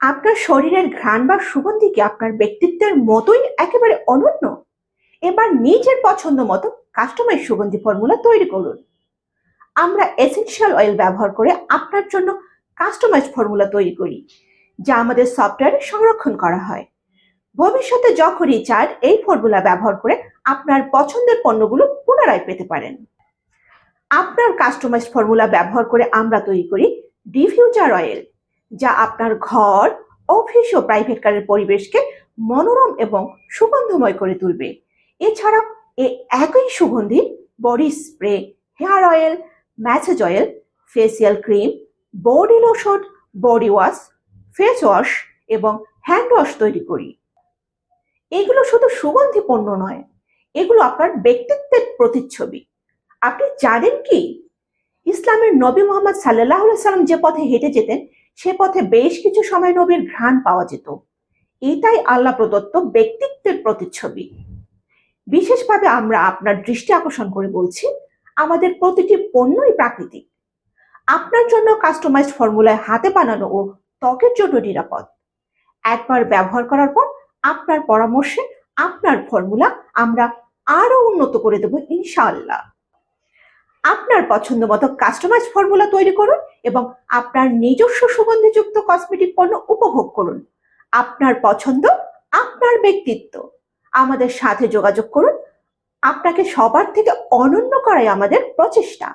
আপনার শরীরের ঘ্রাণ বা সুগন্ধি কি আপনার ব্যক্তিত্বের মতোই একেবারে অনন্য? এবার নিজের পছন্দ মতো কাস্টমাইজ সুগন্ধি ফর্মুলা তৈরি করুন। আমরা এসেনশিয়াল অয়েল ব্যবহার করে আপনার জন্য কাস্টমাইজ ফর্মুলা তৈরি করি, যা আমাদের সফটওয়্যারে সংরক্ষণ করা হয়। ভবিষ্যতে যখনই চান এই ফর্মুলা ব্যবহার করে আপনার পছন্দের পণ্যগুলো পুনরায় পেতে পারেন। আপনার কাস্টমাইজ ফর্মুলা ব্যবহার করে আমরা তৈরি করি ডিফিউজার অয়েল যা আপনার ঘর অফিস ও প্রাইভেট কারের পরিবেশকে মনোরম এবং সুগন্ধময় করে তুলবে। এছাড়াও এ একই সুগন্ধি body spray hair oil massage oil facial cream body lotion body wash face wash এবং হ্যান্ড ওয়াশ তৈরি করি। এগুলো শুধু সুগন্ধি পণ্য নয়, এগুলো আপনার ব্যক্তিত্বের প্রতিচ্ছবি। আপনি জানেন কি? ইসলামের নবী মোহাম্মদ সাল্লাহ সাল্লাম যে পথে হেঁটে যেতেন সে পথে বেশ কিছু সময় নবীর ঘ্রাণ পাওয়া যেত। এটাই আল্লাহ প্রদত্ত ব্যক্তিত্বের প্রতিচ্ছবি। বিশেষভাবে আমরা আপনার দৃষ্টি আকর্ষণ করে বলছি, আমাদের প্রতিটি পণ্যই প্রাকৃতিক। আপনার জন্য কাস্টমাইজড ফর্মুলায় হাতে বানানো ও ত্বকের জন্য নিরাপদ। একবার ব্যবহার করার পর আপনার পরামর্শে আপনার ফর্মুলা আমরা আরও উন্নত করে দেব ইনশাআল্লাহ। আপনার পছন্দ মতো কাস্টমাইজ ফর্মুলা তৈরি করুন এবং আপনার নিজস্ব সুগন্ধিযুক্ত কসমেটিক পণ্য উপভোগ করুন। আপনার পছন্দ, আপনার ব্যক্তিত্ব। আমাদের সাথে যোগাযোগ করুন। আপনাকে সবার থেকে অনন্য করাই আমাদের প্রচেষ্টা।